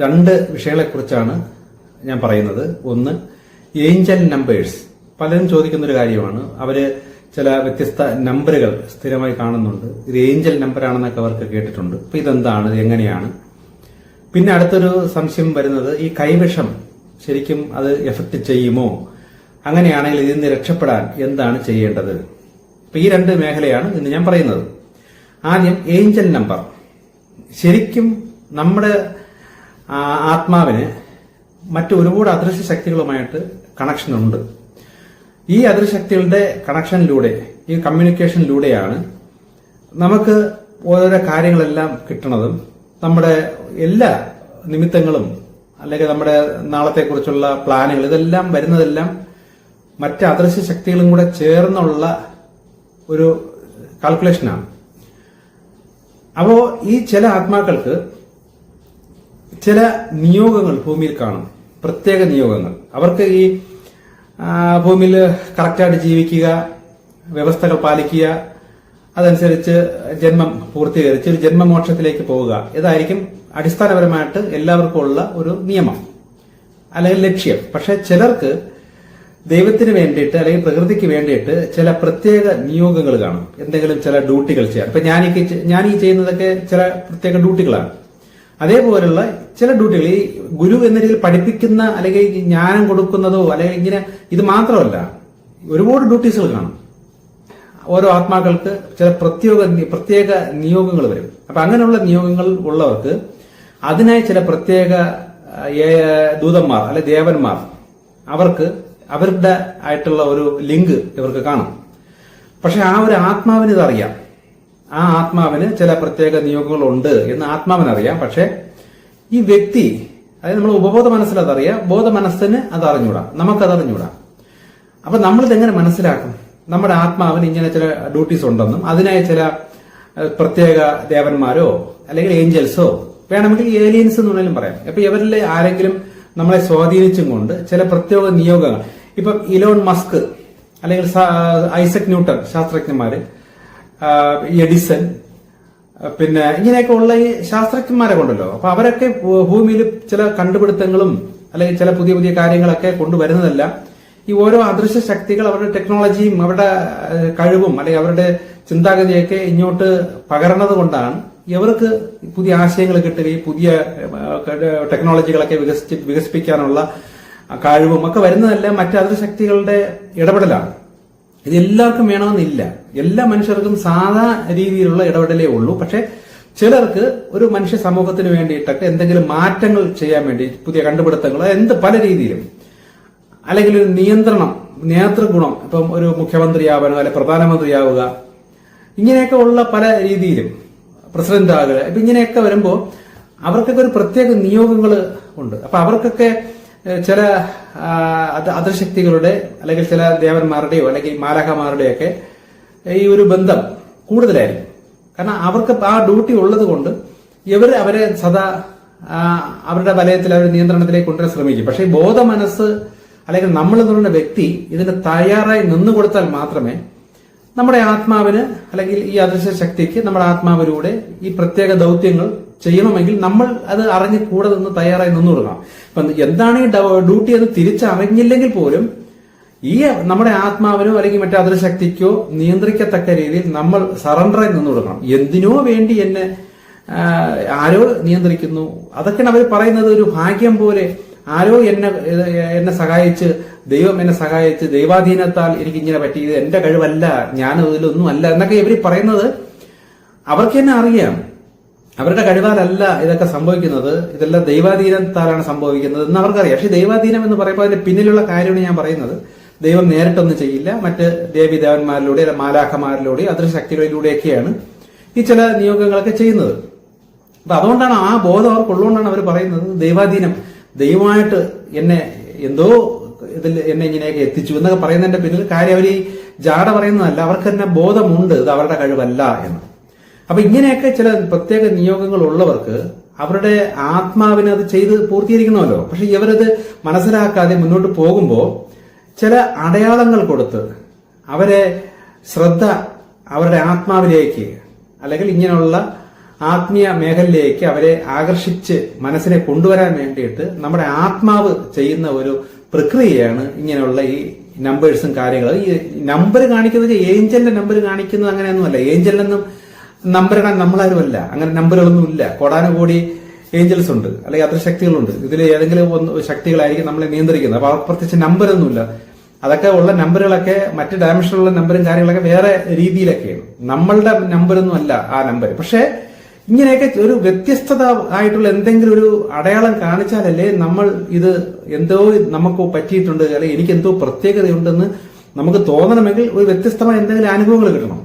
രണ്ട് വിഷയങ്ങളെക്കുറിച്ചാണ് ഞാൻ പറയുന്നത്. ഒന്ന് ഏഞ്ചൽ നമ്പേഴ്സ്. പലരും ചോദിക്കുന്ന ഒരു കാര്യമാണ്. അവർ ചില വ്യത്യസ്ത നമ്പറുകൾ സ്ഥിരമായി കാണുന്നുണ്ട്. ഇത് ഏഞ്ചൽ നമ്പറാണെന്നൊക്കെ അവർക്ക് കേട്ടിട്ടുണ്ട്. അപ്പൊ ഇതെന്താണ്? എങ്ങനെയാണ്? പിന്നെ അടുത്തൊരു സംശയം വരുന്നത് ഈ കൈവിഷം ശരിക്കും അത് എഫക്ട് ചെയ്യുമോ? അങ്ങനെയാണെങ്കിൽ ഇതിൽ നിന്ന് രക്ഷപ്പെടാൻ എന്താണ് ചെയ്യേണ്ടത്? അപ്പൊ ഈ രണ്ട് മേഖലയാണ് ഇന്ന് ഞാൻ പറയുന്നത്. ആദ്യം ഏഞ്ചൽ നമ്പർ. ശരിക്കും നമ്മുടെ ആത്മാവിന് മറ്റു ഒരുപാട് അദൃശ്യ ശക്തികളുമായിട്ട് കണക്ഷൻ ഉണ്ട്. ഈ അദൃശക്തികളുടെ കണക്ഷനിലൂടെ ഈ കമ്മ്യൂണിക്കേഷനിലൂടെയാണ് നമുക്ക് ഓരോരോ കാര്യങ്ങളെല്ലാം കിട്ടണതും. നമ്മുടെ എല്ലാ നിമിത്തങ്ങളും അല്ലെങ്കിൽ നമ്മുടെ നാളത്തെക്കുറിച്ചുള്ള പ്ലാനുകൾ ഇതെല്ലാം വരുന്നതെല്ലാം മറ്റ് അദൃശ്യ ശക്തികളും കൂടെ ചേർന്നുള്ള ഒരു കാൽക്കുലേഷനാണ് അപ്പോ ഈ ചില ആത്മാക്കൾക്ക് ചില നിയോഗങ്ങൾ ഭൂമിയിൽ കാണും. പ്രത്യേക നിയോഗങ്ങൾ. അവർക്ക് ഈ ഭൂമിയിൽ കറക്റ്റായിട്ട് ജീവിക്കുക വ്യവസ്ഥകൾ പാലിക്കുക അതനുസരിച്ച് ജന്മം പൂർത്തീകരിച്ച് ഒരു ജന്മമോക്ഷത്തിലേക്ക് പോവുക. ഇതായിരിക്കും അടിസ്ഥാനപരമായിട്ട് എല്ലാവർക്കും ഉള്ള ഒരു നിയമം അല്ലെങ്കിൽ ലക്ഷ്യം. പക്ഷെ ചിലർക്ക് ദൈവത്തിന് വേണ്ടിയിട്ട് അല്ലെങ്കിൽ പ്രകൃതിക്ക് വേണ്ടിയിട്ട് ചില പ്രത്യേക നിയോഗങ്ങൾ കാണും. എന്തെങ്കിലും ചില ഡ്യൂട്ടികൾ ചെയ്യാൻ. ഇപ്പൊ ഞാൻ ഞാൻ ഈ ചെയ്യുന്നതൊക്കെ ചില പ്രത്യേക ഡ്യൂട്ടികളാണ്. അതേപോലുള്ള ചില ഡ്യൂട്ടികൾ ഈ ഗുരു എന്ന രീതിയിൽ പഠിപ്പിക്കുന്ന അല്ലെങ്കിൽ ജ്ഞാനം കൊടുക്കുന്നതോ അല്ലെങ്കിൽ ഇങ്ങനെ ഇത് മാത്രമല്ല ഒരുപാട് ഡ്യൂട്ടീസുകൾ കാണും. ഓരോ ആത്മാക്കൾക്ക് ചില പ്രത്യേക പ്രത്യേക നിയോഗങ്ങൾ വരും. അപ്പൊ അങ്ങനെയുള്ള നിയോഗങ്ങൾ ഉള്ളവർക്ക് അതിനായി ചില പ്രത്യേക ദൂതന്മാർ അല്ലെ ദേവന്മാർ അവർക്ക് അവരുടെ ആയിട്ടുള്ള ഒരു ലിങ്ക് ഇവർക്ക് കാണും. പക്ഷെ ആ ഒരു ആത്മാവിന് ഇതറിയാം ആ ആത്മാവിന് ചില പ്രത്യേക നിയോഗങ്ങളുണ്ട് എന്ന് ആത്മാവിനറിയാം പക്ഷെ ഈ വ്യക്തി അതായത് നമ്മൾ ഉപബോധ മനസ്സിൽ അതറിയാം ബോധ മനസ്സിന് അത് അറിഞ്ഞൂടാ നമുക്കത് അറിഞ്ഞൂടാ. അപ്പൊ നമ്മളിത് എങ്ങനെ മനസ്സിലാക്കും? നമ്മുടെ ആത്മാവിന് ഇങ്ങനെ ചില ഡ്യൂട്ടീസ് ഉണ്ടെന്നും അതിനായി ചില പ്രത്യേക ദേവന്മാരോ അല്ലെങ്കിൽ ഏഞ്ചൽസോ വേണമെങ്കിൽ ഏലിയൻസ് എന്ന് പറയാം. അപ്പൊ ഇവരിൽ ആരെങ്കിലും നമ്മളെ സ്വാധീനിച്ചും കൊണ്ട് ചില പ്രത്യേക നിയോഗങ്ങൾ. ഇപ്പം ഇലോൺ മസ്ക് അല്ലെങ്കിൽ ഐസക് ന്യൂട്ടൺ ശാസ്ത്രജ്ഞന്മാര് എഡിസൺ പിന്നെ ഇങ്ങനെയൊക്കെ ഉള്ള ഈ ശാസ്ത്രജ്ഞന്മാരെ കൊണ്ടല്ലോ. അപ്പൊ അവരൊക്കെ ഭൂമിയിൽ ചില കണ്ടുപിടുത്തങ്ങളും അല്ലെങ്കിൽ ചില പുതിയ പുതിയ കാര്യങ്ങളൊക്കെ കൊണ്ടുവരുന്നതല്ല. ഈ ഓരോ അദൃശ്യ ശക്തികൾ അവരുടെ ടെക്നോളജിയും അവരുടെ കഴിവും അല്ലെങ്കിൽ അവരുടെ ചിന്താഗതിയൊക്കെ ഇങ്ങോട്ട് പകർന്നത് കൊണ്ടാണ് ഇവർക്ക് പുതിയ ആശയങ്ങൾ കിട്ടുകയും പുതിയ ടെക്നോളജികളൊക്കെ വികസിച്ച് വികസിപ്പിക്കാനുള്ള കഴിവും ഒക്കെ വരുന്നതല്ല മറ്റ് അദൃശ്യ ശക്തികളുടെ ഇടപെടലാണ്. ഇത് എല്ലാവർക്കും വേണമെന്നില്ല. എല്ലാ മനുഷ്യർക്കും സാധാ രീതിയിലുള്ള ഇടപെടലേ ഉള്ളൂ. പക്ഷെ ചിലർക്ക് ഒരു മനുഷ്യ സമൂഹത്തിന് വേണ്ടിയിട്ടൊക്കെ എന്തെങ്കിലും മാറ്റങ്ങൾ ചെയ്യാൻ വേണ്ടി പുതിയ കണ്ടുപിടുത്തങ്ങൾ എന്ത് പല രീതിയിലും. അല്ലെങ്കിൽ ഒരു നിയന്ത്രണം നേതൃഗുണം ഇപ്പം ഒരു മുഖ്യമന്ത്രിയാവാനോ അല്ലെ പ്രധാനമന്ത്രിയാവുക. ഇങ്ങനെയൊക്കെ ഉള്ള പല രീതിയിലും പ്രസിഡന്റ് ആകുക ഇപ്പൊ ഇങ്ങനെയൊക്കെ വരുമ്പോൾ അവർക്കൊക്കെ ഒരു പ്രത്യേക നിയോഗങ്ങൾ ഉണ്ട്. അപ്പൊ അവർക്കൊക്കെ ചില അദൃശക്തികളുടെ അല്ലെങ്കിൽ ചില ദേവന്മാരുടെയോ അല്ലെങ്കിൽ മാലാഖമാരുടെയൊക്കെ ഈ ഒരു ബന്ധം കൂടുതലായിരുന്നു കാരണം അവർക്ക് ആ ഡ്യൂട്ടി ഉള്ളത് കൊണ്ട് ഇവർ അവരെ സദാ അവരുടെ വലയത്തിൽ അവർ നിയന്ത്രണത്തിലേക്ക് കൊണ്ടുവരാൻ ശ്രമിക്കും. പക്ഷേ ബോധ മനസ്സ് അല്ലെങ്കിൽ നമ്മൾ എന്ന് പറയുന്ന വ്യക്തി ഇതിന് തയ്യാറായി നിന്നുകൊടുത്താൽ മാത്രമേ നമ്മുടെ ആത്മാവിന് അല്ലെങ്കിൽ ഈ അദൃശ്യ ശക്തിക്ക് നമ്മുടെ ആത്മാവിലൂടെ ഈ പ്രത്യേക ദൗത്യങ്ങൾ ചെയ്യണമെങ്കിൽ നമ്മൾ അത് അറിഞ്ഞ് കൂടെ നിന്ന് തയ്യാറായി നിന്നു കൊടുക്കണം അപ്പൊ എന്താണ് ഈ ഡ്യൂട്ടി എന്ന് തിരിച്ചറിഞ്ഞില്ലെങ്കിൽ പോലും ഈ നമ്മുടെ ആത്മാവിനോ അല്ലെങ്കിൽ മറ്റേ അദൃശക്തിക്കോ ശക്തിക്കോ നിയന്ത്രിക്കത്തക്ക രീതിയിൽ നമ്മൾ സറണ്ടറായി നിന്നു കൊടുക്കണം എന്തിനോ വേണ്ടി എന്നെ ആരോ നിയന്ത്രിക്കുന്നു. അതൊക്കെയാണ് അവർ പറയുന്നത് ഒരു ഭാഗ്യം പോലെ ആരോ എന്നെ എന്നെ സഹായിച്ച് ദൈവം എന്നെ സഹായിച്ച് ദൈവാധീനത്താൽ എനിക്ക് ഇങ്ങനെ പറ്റിയത് എന്റെ കഴിവല്ല ഞാൻ ഇതിലൊന്നും അല്ല എന്നൊക്കെ ഇവർ പറയുന്നത് അവർക്ക് തന്നെ അറിയാം. അവരുടെ കഴിവാലല്ല ഇതൊക്കെ സംഭവിക്കുന്നത്. ഇതെല്ലാം ദൈവാധീനത്താലാണ് സംഭവിക്കുന്നത് എന്ന് അവർക്കറിയാം. പക്ഷെ ദൈവാധീനം എന്ന് പറയുമ്പോൾ അതിന്റെ പിന്നിലുള്ള കാര്യമാണ് ഞാൻ പറയുന്നത്. ദൈവം നേരിട്ടൊന്നും ചെയ്യില്ല. മറ്റ് ദേവിദേവന്മാരിലൂടെ അല്ല മാലാഖമാരിലൂടെ അദൃശക്തികളിലൂടെയൊക്കെയാണ് ഈ ചില നിയോഗങ്ങളൊക്കെ ചെയ്യുന്നത്. അപ്പൊ അതുകൊണ്ടാണ് ആ ബോധം അവർക്കുള്ളതുകൊണ്ടാണ് അവർ പറയുന്നത് ദൈവാധീനം. ദൈവമായിട്ട് എന്നെ എന്തോ ഇതിൽ എന്നെ ഇങ്ങനെയൊക്കെ എത്തിച്ചു എന്നൊക്കെ പറയുന്നതിന്റെ പിന്നിൽ കാര്യം അവർ ഈ ജാട പറയുന്നതല്ല അവർക്ക് തന്നെ ബോധമുണ്ട് ഇത് അവരുടെ കഴിവല്ല എന്ന്. അപ്പൊ ഇങ്ങനെയൊക്കെ ചില പ്രത്യേക നിയോഗങ്ങൾ ഉള്ളവർക്ക് അവരുടെ ആത്മാവിനെ അത് ചെയ്ത് പൂർത്തീകരിക്കണമല്ലോ. പക്ഷെ ഇവരത് മനസ്സിലാക്കാതെ മുന്നോട്ട് പോകുമ്പോൾ ചില അടയാളങ്ങൾ കൊടുത്ത് അവരെ ശ്രദ്ധ അവരുടെ ആത്മാവിലേക്ക് അല്ലെങ്കിൽ ഇങ്ങനെയുള്ള ആത്മീയ മേഖലയിലേക്ക് അവരെ ആകർഷിച്ച് മനസ്സിനെ കൊണ്ടുവരാൻ വേണ്ടിയിട്ട് നമ്മുടെ ആത്മാവ് ചെയ്യുന്ന ഒരു പ്രക്രിയയാണ് ഇങ്ങനെയുള്ള ഈ നമ്പേഴ്സും കാര്യങ്ങളും. ഈ നമ്പർ കാണിക്കുന്നത് ഏഞ്ചലിന്റെ നമ്പർ കാണിക്കുന്നത് അങ്ങനെയൊന്നുമല്ല. ഏഞ്ചലിനൊന്നും നമ്പർ ഇടാൻ നമ്മളാരുമല്ല. അങ്ങനെ നമ്പറുകളൊന്നും ഇല്ല. കോടാനുകൂടി ഏഞ്ചൽസ് ഉണ്ട്. അല്ലെങ്കിൽ അത്ര ശക്തികളുണ്ട്. ഇതിൽ ഏതെങ്കിലും ശക്തികളായിരിക്കും നമ്മളെ നിയന്ത്രിക്കുന്നത്. അപ്പൊ അവർക്ക് പ്രത്യേകിച്ച് നമ്പരൊന്നുമില്ല അതൊക്കെ ഉള്ള നമ്പറുകളൊക്കെ മറ്റ് ഡയമെൻഷനിലുള്ള നമ്പറും കാര്യങ്ങളൊക്കെ വേറെ രീതിയിലൊക്കെയാണ്. നമ്മളുടെ നമ്പറൊന്നും അല്ല ആ നമ്പർ പക്ഷേ ഇങ്ങനെയൊക്കെ ഒരു വ്യത്യസ്തത ആയിട്ടുള്ള എന്തെങ്കിലും ഒരു അടയാളം കാണിച്ചാലല്ലേ നമ്മൾ ഇത് എന്തോ നമുക്ക് പറ്റിയിട്ടുണ്ട് അല്ലെങ്കിൽ എനിക്ക് എന്തോ പ്രത്യേകതയുണ്ടെന്ന് നമുക്ക് തോന്നണമെങ്കിൽ ഒരു വ്യത്യസ്തമായ എന്തെങ്കിലും അനുഭവങ്ങൾ കിട്ടണം.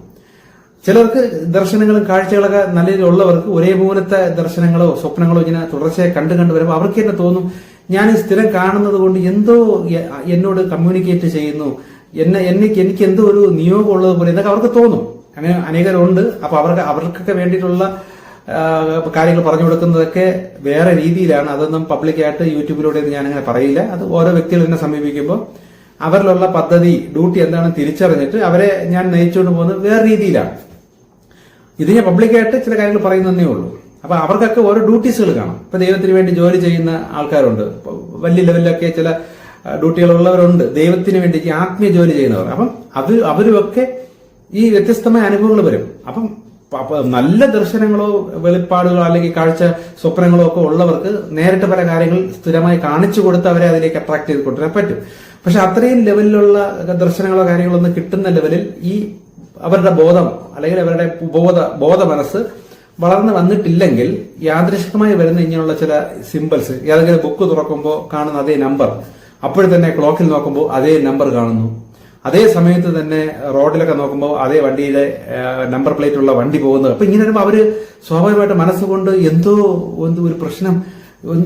ചിലർക്ക് ദർശനങ്ങളും കാഴ്ചകളൊക്കെ നല്ല രീതിയിൽ ഉള്ളവർക്ക് ഒരേപോലത്തെ ദർശനങ്ങളോ സ്വപ്നങ്ങളോ ഇങ്ങനെ തുടർച്ചയായി കണ്ടു കണ്ടു വരുമ്പോൾ അവർക്ക് തന്നെ തോന്നും ഞാൻ സ്ഥിരം കാണുന്നത് കൊണ്ട് എന്തോ എന്നോട് കമ്മ്യൂണിക്കേറ്റ് ചെയ്യുന്നു. എന്നെ എനിക്ക് എനിക്ക് എന്തോ ഒരു നിയോഗം ഉള്ളത് പോലെ എന്നൊക്കെ അവർക്ക് തോന്നും. അങ്ങനെ അനേകരുണ്ട്. അപ്പൊ അവർക്ക് അവർക്കൊക്കെ വേണ്ടിയിട്ടുള്ള കാര്യങ്ങൾ പറഞ്ഞു കൊടുക്കുന്നതൊക്കെ വേറെ രീതിയിലാണ്. അതൊന്നും പബ്ലിക്കായിട്ട് യൂട്യൂബിലൂടെ ഞാൻ അങ്ങനെ പറയില്ല. അത് ഓരോ വ്യക്തികൾ എന്നെ സമീപിക്കുമ്പോൾ അവരിലുള്ള പദ്ധതി ഡ്യൂട്ടി എന്താണെന്ന് തിരിച്ചറിഞ്ഞിട്ട് അവരെ ഞാൻ നയിച്ചുകൊണ്ട് പോകുന്നത് വേറെ രീതിയിലാണ്. ഇത് ഞാൻ പബ്ലിക്കായിട്ട് ചില കാര്യങ്ങൾ പറയുന്നതേ ഉള്ളൂ. അപ്പൊ അവർക്കൊക്കെ ഓരോ ഡ്യൂട്ടീസുകൾ കാണാം. ഇപ്പൊ ദൈവത്തിന് വേണ്ടി ജോലി ചെയ്യുന്ന ആൾക്കാരുണ്ട്. വലിയ ലെവലിലൊക്കെ ചില ഡ്യൂട്ടികളുള്ളവരുണ്ട്. ദൈവത്തിന് വേണ്ടി ആത്മീയ ജോലി ചെയ്യുന്നവർ. അപ്പം അവർ അവരുമൊക്കെ ഈ വ്യത്യസ്തമായ അനുഭവങ്ങൾ വരും. അപ്പം നല്ല ദർശനങ്ങളോ വെളിപ്പാടുകളോ അല്ലെങ്കിൽ കാഴ്ച സ്വപ്നങ്ങളോ ഒക്കെ ഉള്ളവർക്ക് നേരിട്ട് പല കാര്യങ്ങൾ സ്ഥിരമായി കാണിച്ചു കൊടുത്ത് അവരെ അതിലേക്ക് അട്രാക്ട് ചെയ്ത് കൊണ്ടുവരാൻ പറ്റും. പക്ഷെ അത്രയും ലെവലിലുള്ള ദർശനങ്ങളോ കാര്യങ്ങളോ ഒന്നും കിട്ടുന്ന ലെവലിൽ ഈ അവരുടെ ബോധം അല്ലെങ്കിൽ അവരുടെ ബോധ ബോധ മനസ്സ് വളർന്നു വന്നിട്ടില്ലെങ്കിൽ യാദൃശികമായി വരുന്ന ഇങ്ങനെയുള്ള ചില സിമ്പിൾസ് ഏതെങ്കിലും ബുക്ക് തുറക്കുമ്പോൾ കാണുന്ന അതേ നമ്പർ അപ്പോൾ തന്നെ ക്ലോക്കിൽ നോക്കുമ്പോൾ അതേ നമ്പർ കാണുന്നു. അതേ സമയത്ത് തന്നെ റോഡിലൊക്കെ നോക്കുമ്പോൾ അതേ വണ്ടിയിലെ നമ്പർ പ്ലേറ്റ് ഉള്ള വണ്ടി പോകുന്നത്. അപ്പൊ ഇങ്ങനെ വരുമ്പോൾ അവർ സ്വാഭാവികമായിട്ട് മനസ്സുകൊണ്ട് എന്തോ എന്തോ ഒരു പ്രശ്നം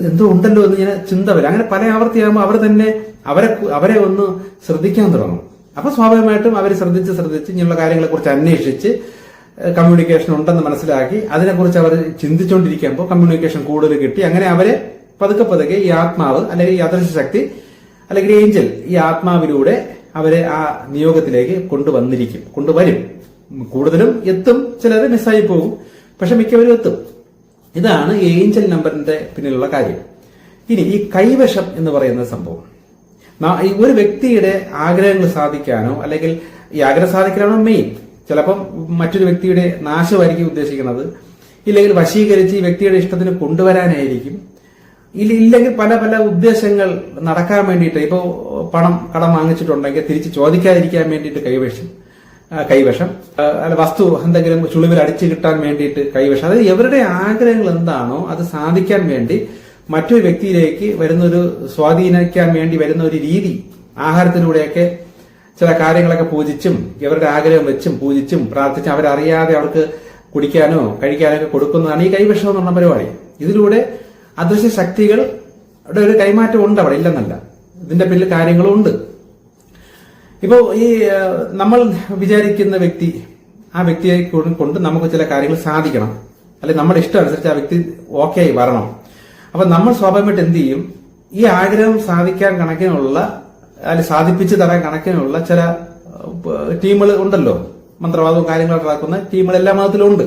എന്തോ ഉണ്ടല്ലോ എന്ന് ഇങ്ങനെ ചിന്ത വരും. അങ്ങനെ പല ആവർത്തിയാകുമ്പോൾ അവർ തന്നെ അവരെ അവരെ ഒന്ന് ശ്രദ്ധിക്കാൻ തുടങ്ങും. അപ്പൊ സ്വാഭാവികമായിട്ടും അവർ ശ്രദ്ധിച്ച് ശ്രദ്ധിച്ച് ഇങ്ങനെയുള്ള കാര്യങ്ങളെ കുറിച്ച് അന്വേഷിച്ച് കമ്മ്യൂണിക്കേഷൻ ഉണ്ടെന്ന് മനസ്സിലാക്കി അതിനെക്കുറിച്ച് അവർ ചിന്തിച്ചുകൊണ്ടിരിക്കുമ്പോൾ കമ്മ്യൂണിക്കേഷൻ കൂടുതൽ കിട്ടി. അങ്ങനെ അവരെ പതുക്കെ പതുക്കെ ഈ ആത്മാവ് അല്ലെങ്കിൽ ഈ അദൃശ്യ ശക്തി അല്ലെങ്കിൽ ഏഞ്ചൽ ഈ ആത്മാവിലൂടെ അവരെ ആ നിയോഗത്തിലേക്ക് കൊണ്ടുവന്നിരിക്കും കൊണ്ടുവരും. കൂടുതലും എത്തും ചിലർ മിസ്സായി പോകും പക്ഷെ മിക്കവരും എത്തും. ഇതാണ് ഏഞ്ചൽ നമ്പറിന്റെ പിന്നിലുള്ള കാര്യം. ഇനി ഈ കൈവശം എന്ന് പറയുന്ന സംഭവം. ഒരു വ്യക്തിയുടെ ആഗ്രഹങ്ങൾ സാധിക്കാനോ അല്ലെങ്കിൽ ഈ ആഗ്രഹം സാധിക്കാനാണോ മെയിൻ ചിലപ്പം മറ്റൊരു വ്യക്തിയുടെ നാശമായിരിക്കും ഉദ്ദേശിക്കുന്നത്. ഇല്ലെങ്കിൽ വശീകരിച്ച് ഈ വ്യക്തിയുടെ ഇഷ്ടത്തിന് കൊണ്ടുവരാനായിരിക്കും. ഇല്ല ഇല്ലെങ്കിൽ പല പല ഉദ്ദേശങ്ങൾ നടക്കാൻ വേണ്ടിയിട്ട് ഇപ്പോൾ പണം കടം വാങ്ങിച്ചിട്ടുണ്ടെങ്കിൽ തിരിച്ച് ചോദിക്കാതിരിക്കാൻ വേണ്ടിയിട്ട് കൈവശം കൈവശം. അല്ല വസ്തു എന്തെങ്കിലും ചുളിവിൽ അടിച്ചു കിട്ടാൻ വേണ്ടിയിട്ട് കൈവശം. അതായത് എവരുടെ ആഗ്രഹങ്ങൾ എന്താണോ അത് സാധിക്കാൻ വേണ്ടി മറ്റൊരു വ്യക്തിയിലേക്ക് വരുന്നൊരു സ്വാധീനിക്കാൻ വേണ്ടി വരുന്ന ഒരു രീതി ആഹാരത്തിലൂടെയൊക്കെ ചില കാര്യങ്ങളൊക്കെ പൂജിച്ചും ഇവരുടെ ആഗ്രഹം വെച്ചും പൂജിച്ചും പ്രാർത്ഥിച്ചും അവരറിയാതെ അവർക്ക് കുടിക്കാനോ കഴിക്കാനോ ഒക്കെ കൊടുക്കുന്നതാണ് ഈ കൈവശം പറഞ്ഞ പരിപാടി. ഇതിലൂടെ അദൃശ്യ ശക്തികളുടെ ഒരു കൈമാറ്റം ഉണ്ട് അവിടെ ഇല്ലെന്നല്ല. ഇതിന്റെ പിന്നിൽ കാര്യങ്ങളും ഉണ്ട്. ഇപ്പോ ഈ നമ്മൾ വിചാരിക്കുന്ന വ്യക്തി ആ വ്യക്തിയെ കൊണ്ട് നമുക്ക് ചില കാര്യങ്ങൾ സാധിക്കണം. അല്ലെങ്കിൽ നമ്മുടെ ഇഷ്ടം അനുസരിച്ച് ആ വ്യക്തി ഓക്കെ ആയി വരണം. അപ്പൊ നമ്മൾ സ്വാഭാവികമായിട്ട് എന്ത് ചെയ്യും? ഈ ആഗ്രഹം സാധിക്കാൻ കണക്കിനുള്ള അല്ലെങ്കിൽ സാധിപ്പിച്ചു തരാൻ കണക്കിനുള്ള ചില ടീമുകൾ ഉണ്ടല്ലോ. മന്ത്രവാദവും കാര്യങ്ങളൊക്കെ നടക്കുന്ന ടീമുകൾ എല്ലാ മതത്തിലും ഉണ്ട്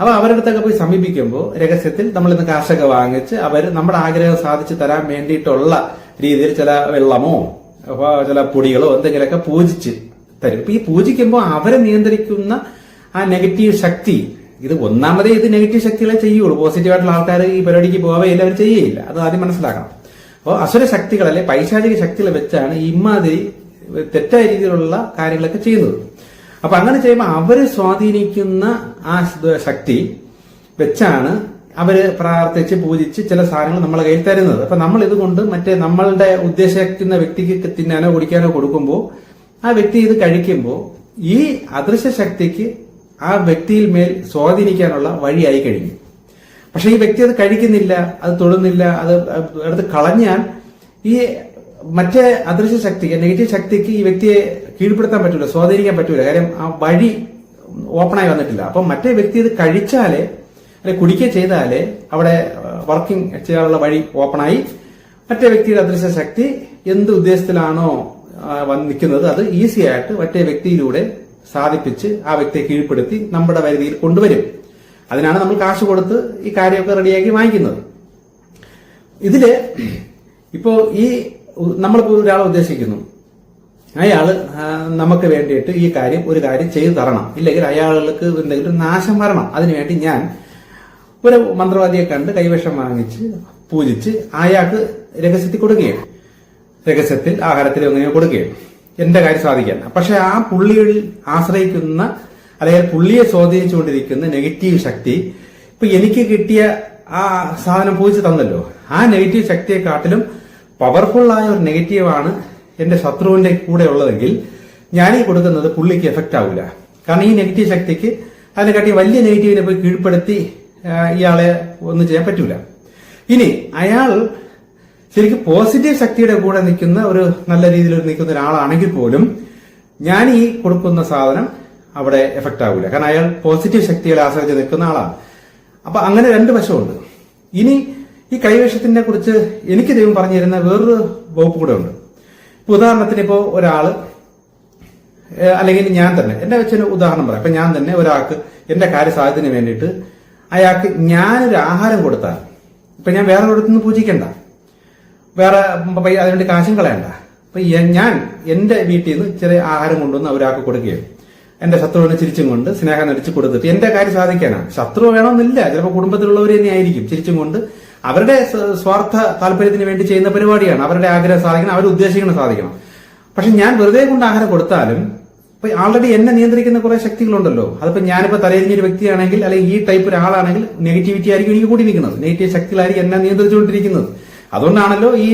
അപ്പൊ അവരുടെ അടുത്തൊക്കെ പോയി സമീപിക്കുമ്പോൾ രഹസ്യത്തിൽ നമ്മൾ ഇന്ന് കാർഷക വാങ്ങിച്ച് അവർ നമ്മുടെ ആഗ്രഹം സാധിച്ചു തരാൻ വേണ്ടിയിട്ടുള്ള രീതിയിൽ ചില വെള്ളമോ ചില പൊടികളോ എന്തെങ്കിലുമൊക്കെ പൂജിച്ച് തരും. ഇപ്പൊ ഈ പൂജിക്കുമ്പോൾ അവരെ നിയന്ത്രിക്കുന്ന ആ നെഗറ്റീവ് ശക്തി ഇത് ഒന്നാമതേ ഇത് നെഗറ്റീവ് ശക്തികളെ ചെയ്യുള്ളൂ. പോസിറ്റീവായിട്ടുള്ള ആൾക്കാർ ഈ പരിപാടിക്ക് പോവുകയില്ല അവർ ചെയ്യേയില്ല. അത് ആദ്യം മനസ്സിലാക്കണം. അപ്പോൾ അസുര ശക്തികളല്ലേ പൈശാചിക ശക്തികളെ വെച്ചാണ് ഇമാതിരി തെറ്റായ രീതിയിലുള്ള കാര്യങ്ങളൊക്കെ ചെയ്യുന്നത്. അപ്പൊ അങ്ങനെ ചെയ്യുമ്പോൾ അവരെ സ്വാധീനിക്കുന്ന ആ ശക്തി വെച്ചാണ് അവർ പ്രാർത്ഥിച്ച് പൂജിച്ച് ചില സാധനങ്ങൾ നമ്മളെ കയ്യിൽ തരുന്നത്. അപ്പൊ നമ്മൾ ഇതുകൊണ്ട് മറ്റേ നമ്മളുടെ ഉദ്ദേശിക്കുന്ന വ്യക്തിക്ക് തിന്നാനോ കുടിക്കാനോ കൊടുക്കുമ്പോൾ ആ വ്യക്തി ഇത് കഴിക്കുമ്പോൾ ഈ അദൃശ്യ ശക്തിക്ക് ആ വ്യക്തിയിൽ മേൽ സ്വാധീനിക്കാനുള്ള വഴിയായി കഴിഞ്ഞു. പക്ഷെ ഈ വ്യക്തി അത് കഴിക്കുന്നില്ല അത് തൊടുന്നില്ല അത് എടുത്ത് കളഞ്ഞാൽ ഈ മറ്റേ അദൃശ്യ ശക്തിക്ക് നെഗറ്റീവ് ശക്തിക്ക് ഈ വ്യക്തിയെ കീഴ്പ്പെടുത്താൻ പറ്റൂല സ്വാധീനിക്കാൻ പറ്റൂല. കാര്യം ആ വഴി ഓപ്പണായി വന്നിട്ടില്ല. അപ്പം മറ്റേ വ്യക്തി ഇത് കഴിച്ചാലേ അല്ലെ കുടിക്കുക ചെയ്താലേ അവിടെ വർക്കിംഗ് ചെയ്യാനുള്ള വഴി ഓപ്പണായി മറ്റേ വ്യക്തിയുടെ അദൃശ്യ ശക്തി എന്ത് ഉദ്ദേശത്തിലാണോ നിൽക്കുന്നത് അത് ഈസി ആയിട്ട് മറ്റേ വ്യക്തിയിലൂടെ സാധിപ്പിച്ച് ആ വ്യക്തിയെ കീഴ്പ്പെടുത്തി നമ്മുടെ പരിധിയിൽ കൊണ്ടുവരും. അതിനാണ് നമ്മൾ കാശ് കൊടുത്ത് ഈ കാര്യമൊക്കെ റെഡിയാക്കി വാങ്ങിക്കുന്നത്. ഇതിൽ ഇപ്പോ ഈ നമ്മളിപ്പോ ഒരാളെ ഉദ്ദേശിക്കുന്നു. അയാൾ നമുക്ക് വേണ്ടിയിട്ട് ഈ കാര്യം ഒരു കാര്യം ചെയ്തു തരണം. ഇല്ലെങ്കിൽ അയാൾക്ക് എന്തെങ്കിലും നാശം വരണം. അതിനുവേണ്ടി ഞാൻ ഒരു മന്ത്രവാദിയെ കണ്ട് കൈവശം വാങ്ങിച്ച് പൂജിച്ച് അയാൾക്ക് രഹസ്യത്തിൽ കൊടുക്കുകയും രഹസ്യത്തിൽ ആഹാരത്തിൽ അങ്ങനെ കൊടുക്കുകയും എന്റെ കാര്യം സാധിക്കാൻ. പക്ഷെ ആ പുള്ളിയിൽ ആശ്രയിക്കുന്ന അല്ലെങ്കിൽ പുള്ളിയെ സ്വാധീനിച്ചുകൊണ്ടിരിക്കുന്ന നെഗറ്റീവ് ശക്തി ഇപ്പൊ എനിക്ക് കിട്ടിയ ആ സാധനം പൂജിച്ച് തന്നല്ലോ. ആ നെഗറ്റീവ് ശക്തിയെക്കാട്ടിലും പവർഫുള്ളായ ഒരു നെഗറ്റീവാണ് എന്റെ ശത്രുവിന്റെ കൂടെ ഉള്ളതെങ്കിൽ ഞാൻ ഈ കൊടുക്കുന്നത് പുള്ളിക്ക് എഫക്റ്റ് ആവില്ല കാരണം ഈ നെഗറ്റീവ് ശക്തിക്ക് അതിനെക്കാട്ടി വലിയ നെഗറ്റീവിനെ പോയി കീഴ്പ്പെടുത്തി ഇയാളെ ഒന്നും ചെയ്യാൻ പറ്റൂല. ഇനി അയാൾ ശരിക്കും പോസിറ്റീവ് ശക്തിയുടെ കൂടെ നിൽക്കുന്ന ഒരു നല്ല രീതിയിൽ നിൽക്കുന്ന ഒരാളാണെങ്കിൽ പോലും ഞാൻ ഈ കൊടുക്കുന്ന സാധനം അവിടെ എഫക്റ്റ് ആവില്ല കാരണം അയാൾ പോസിറ്റീവ് ശക്തികളെ ആശ്രയിച്ച് നിൽക്കുന്ന ആളാണ്. അപ്പൊ അങ്ങനെ രണ്ട് വശമുണ്ട്. ഇനി ഈ കൈവേഷത്തിനെ കുറിച്ച് എനിക്ക് ദൈവം പറഞ്ഞു തരുന്ന വേറൊരു വകുപ്പ് കൂടെ ഉണ്ട്. ഇപ്പൊ ഉദാഹരണത്തിന് ഇപ്പോ ഒരാൾ അല്ലെങ്കിൽ ഞാൻ തന്നെ എന്റെ വെച്ചൊരു ഉദാഹരണം പറയാം. ഇപ്പൊ ഞാൻ തന്നെ ഒരാൾക്ക് എന്റെ കാര്യസാധ്യത്തിന് വേണ്ടിയിട്ട് അയാൾക്ക് ഞാനൊരു ആഹാരം കൊടുത്താൽ ഇപ്പൊ ഞാൻ വേറെ ഒരിടത്തുനിന്ന് പൂജിക്കണ്ട. വേറെ അതിനുവേണ്ടി കാശും കളയണ്ട. അപ്പൊ ഞാൻ എന്റെ വീട്ടിൽ നിന്ന് ചെറിയ ആഹാരം കൊണ്ടുവന്ന് ഒരാൾക്ക് കൊടുക്കുകയും എന്റെ ശത്രുവിനെ ചിരിച്ചും കൊണ്ട് സ്നേഹം നടിച്ച് കൊടുത്തിട്ട് എന്റെ കാര്യം സാധിക്കാനാണ്. ശത്രു വേണമെന്നില്ല. ചിലപ്പോൾ കുടുംബത്തിലുള്ളവർ തന്നെ ആയിരിക്കും ചിരിച്ചും കൊണ്ട് അവരുടെ സ്വാർത്ഥ താല്പര്യത്തിന് വേണ്ടി ചെയ്യുന്ന പരിപാടിയാണ്. അവരുടെ ആഗ്രഹം സാധിക്കണം അവർ ഉദ്ദേശിക്കണം സാധിക്കണം. പക്ഷെ ഞാൻ വെറുതെ കൊണ്ട് ആഹാരം കൊടുത്താലും ഇപ്പൊ ആൾറെഡി എന്നെ നിയന്ത്രിക്കുന്ന കുറെ ശക്തികളുണ്ടല്ലോ. അതിപ്പോ ഞാനിപ്പോ തലയിരിഞ്ഞൊരു വ്യക്തിയാണെങ്കിൽ അല്ലെങ്കിൽ ഈ ടൈപ്പ് ഒരാളാണെങ്കിൽ നെഗറ്റിവിറ്റി ആയിരിക്കും എനിക്ക് കൂടി നിൽക്കുന്നത്. നെഗറ്റീവ് ശക്തികളായിരിക്കും എന്നെ നിയന്ത്രിച്ചുകൊണ്ടിരിക്കുന്നത്. അതുകൊണ്ടാണല്ലോ ഈ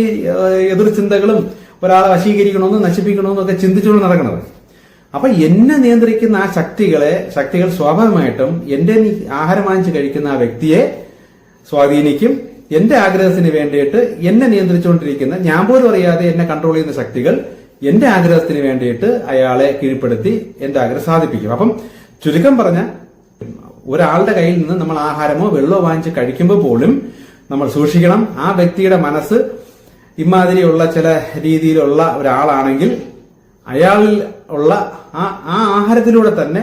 എതിർ ചിന്തകളും ഒരാളെ വശീകരിക്കണമെന്ന് നശിപ്പിക്കണമെന്നൊക്കെ ചിന്തിച്ചുകൊണ്ട് നടക്കുന്നത്. അപ്പൊ എന്നെ നിയന്ത്രിക്കുന്ന ആ ശക്തികളെ ശക്തികൾ സ്വാഭാവികമായിട്ടും എന്റെ ആഹാരം വാങ്ങിച്ച് കഴിക്കുന്ന ആ വ്യക്തിയെ സ്വാധീനിക്കും എന്റെ ആഗ്രഹത്തിന് വേണ്ടിയിട്ട് എന്നെ നിയന്ത്രിച്ചുകൊണ്ടിരിക്കുന്ന ഞാൻ പോലും അറിയാതെ എന്നെ കൺട്രോൾ ചെയ്യുന്ന ശക്തികൾ എന്റെ ആഗ്രഹത്തിന് വേണ്ടിയിട്ട് അയാളെ കീഴ്പ്പെടുത്തി എന്റെ ആഗ്രഹം സാധിപ്പിക്കും. അപ്പം ചുരുക്കം പറഞ്ഞ ഒരാളുടെ കയ്യിൽ നിന്ന് നമ്മൾ ആഹാരമോ വെള്ളമോ വാങ്ങിച്ച് കഴിക്കുമ്പോൾ പോലും നമ്മൾ സൂക്ഷിക്കണം. ആ വ്യക്തിയുടെ മനസ്സ് ഇമാതിരിയുള്ള ചില രീതിയിലുള്ള ഒരാളാണെങ്കിൽ അയാളിൽ ഉള്ള ആ ആ ആഹാരത്തിലൂടെ തന്നെ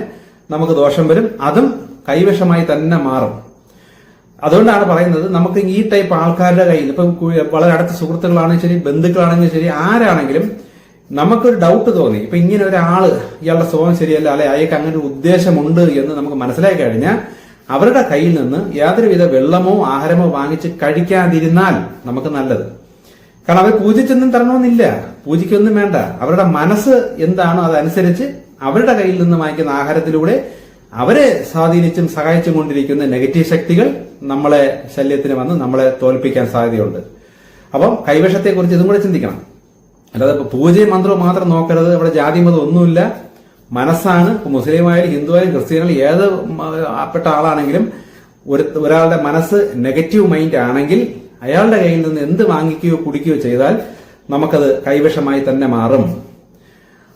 നമുക്ക് ദോഷം വരും. അതും കൈവശമായി തന്നെ മാറും. അതുകൊണ്ടാണ് പറയുന്നത് നമുക്ക് ഈ ടൈപ്പ് ആൾക്കാരുടെ കയ്യിൽ ഇപ്പൊ വളരെ അടുത്ത സുഹൃത്തുക്കളാണെങ്കിലും ശരി ബന്ധുക്കളാണെങ്കിലും ശരി ആരാണെങ്കിലും നമുക്കൊരു ഡൗട്ട് തോന്നി. ഇപ്പൊ ഇങ്ങനെ ഒരാൾ ഇയാളുടെ സ്വഭാവം ശരിയല്ല അല്ലെ അയാൾക്ക് അങ്ങനെ ഒരു ഉദ്ദേശമുണ്ട് എന്ന് നമുക്ക് മനസ്സിലാക്കി കഴിഞ്ഞാൽ അവരുടെ കയ്യിൽ നിന്ന് യാതൊരുവിധ വെള്ളമോ ആഹാരമോ വാങ്ങിച്ച് കഴിക്കാതിരുന്നാൽ നമുക്ക് നല്ലത്. കാരണം അവർ പൂജിച്ചൊന്നും തരണമെന്നില്ല. പൂജിക്കൊന്നും വേണ്ട. അവരുടെ മനസ്സ് എന്താണോ അതനുസരിച്ച് അവരുടെ കയ്യിൽ നിന്ന് വാങ്ങിക്കുന്ന ആഹാരത്തിലൂടെ അവരെ സ്വാധീനിച്ചും സഹായിച്ചും കൊണ്ടിരിക്കുന്ന നെഗറ്റീവ് ശക്തികൾ നമ്മളെ ശല്യത്തിന് വന്ന് നമ്മളെ തോൽപ്പിക്കാൻ സാധ്യതയുണ്ട്. അപ്പം കൈവശത്തെക്കുറിച്ച് ഇതും കൂടെ ചിന്തിക്കണം. അല്ലാതെ ഇപ്പൊ പൂജയും മന്ത്രവും മാത്രം നോക്കരുത് അവിടെ ജാതി മതം ഒന്നുമില്ല. മനസ്സാണ് ഇപ്പൊ മുസ്ലിം ആയാലും ഹിന്ദു ആയാലും ക്രിസ്ത്യാനും ഏത് ആപ്പെട്ട പെട്ട ആളാണെങ്കിലും ഒരു ഒരാളുടെ മനസ്സ് നെഗറ്റീവ് മൈൻഡ് ആണെങ്കിൽ അയാളുടെ കയ്യിൽ നിന്ന് എന്ത് വാങ്ങിക്കുകയോ കുടിക്കുകയോ ചെയ്താൽ നമുക്കത് കൈവശമായി തന്നെ മാറും.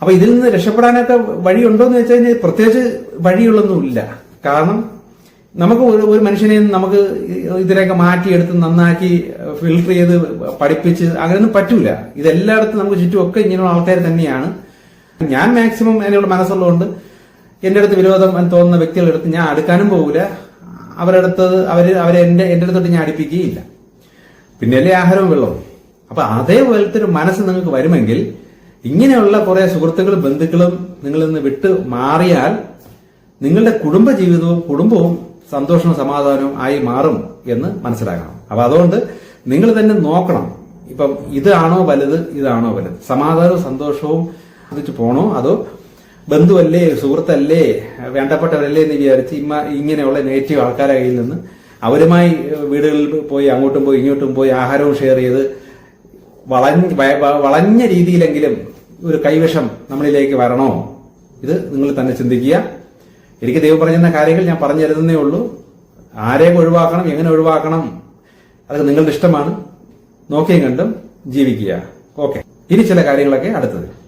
അപ്പൊ ഇതിൽ നിന്ന് രക്ഷപ്പെടാനൊക്കെ വഴിയുണ്ടോ എന്ന് വെച്ച് പ്രത്യേകിച്ച് വഴിയുള്ളൊന്നുമില്ല. കാരണം നമുക്ക് ഒരു മനുഷ്യനെ നമുക്ക് ഇതിനൊക്കെ മാറ്റിയെടുത്ത് നന്നാക്കി ഫിൽട്ടർ ചെയ്ത് പഠിപ്പിച്ച് അങ്ങനെയൊന്നും പറ്റൂല. ഇതെല്ലായിടത്തും നമുക്ക് ചുറ്റുമൊക്കെ ഇങ്ങനെയുള്ള ആൾക്കാർ തന്നെയാണ്. ഞാൻ മാക്സിമം അതിനുള്ള മനസ്സുള്ളതുകൊണ്ട് എന്റെ അടുത്ത് വിരോധം തോന്നുന്ന വ്യക്തികളുടെ അടുത്ത് ഞാൻ അടുക്കാനും പോകില്ല അവരുടെ അവർ അവരെ എന്റെ എന്റെ അടുത്തോട്ട് ഞാൻ അടുപ്പിക്കുകയില്ല. പിന്നെയല്ലേ ആഹാരവും വെള്ളവും. അപ്പൊ അതേപോലത്തെ ഒരു മനസ്സ് നിങ്ങൾക്ക് വരുമെങ്കിൽ ഇങ്ങനെയുള്ള കുറെ സുഹൃത്തുക്കളും ബന്ധുക്കളും നിങ്ങളിൽ നിന്ന് വിട്ട് മാറിയാൽ നിങ്ങളുടെ കുടുംബ ജീവിതവും കുടുംബവും സന്തോഷവും സമാധാനവും ആയി മാറും എന്ന് മനസ്സിലാക്കണം. അപ്പൊ അതുകൊണ്ട് നിങ്ങൾ തന്നെ നോക്കണം. ഇപ്പം ഇതാണോ വലുത് ഇതാണോ വലുത്? സമാധാനവും സന്തോഷവും അതിച്ച് പോണോ? അതോ ബന്ധുവല്ലേ സുഹൃത്തല്ലേ വേണ്ടപ്പെട്ടവരല്ലേ എന്ന് വിചാരിച്ച് ഇമ്മ ഇങ്ങനെയുള്ള നെഗറ്റീവ് ആൾക്കാരെ കയ്യിൽ നിന്ന് അവരുമായി വീടുകളിൽ പോയി അങ്ങോട്ടും പോയി ഇങ്ങോട്ടും പോയി ആഹാരവും ഷെയർ ചെയ്ത് വളഞ്ഞ വളഞ്ഞ രീതിയിലെങ്കിലും ഒരു കൈവശം നമ്മളിലേക്ക് വരണോ? ഇത് നിങ്ങൾ തന്നെ ചിന്തിക്കുക. എനിക്ക് ദൈവം പറഞ്ഞിരുന്ന കാര്യങ്ങൾ ഞാൻ പറഞ്ഞു തരുന്നേ ഉള്ളൂ. ആരെയൊക്കെ ഒഴിവാക്കണം എങ്ങനെ ഒഴിവാക്കണം? അതൊക്കെ നിങ്ങളുടെ ഇഷ്ടമാണ്. നോക്കിയും കണ്ടും ജീവിക്കുക. ഓക്കെ. ഇനി ചില കാര്യങ്ങളൊക്കെ അടുത്തത്.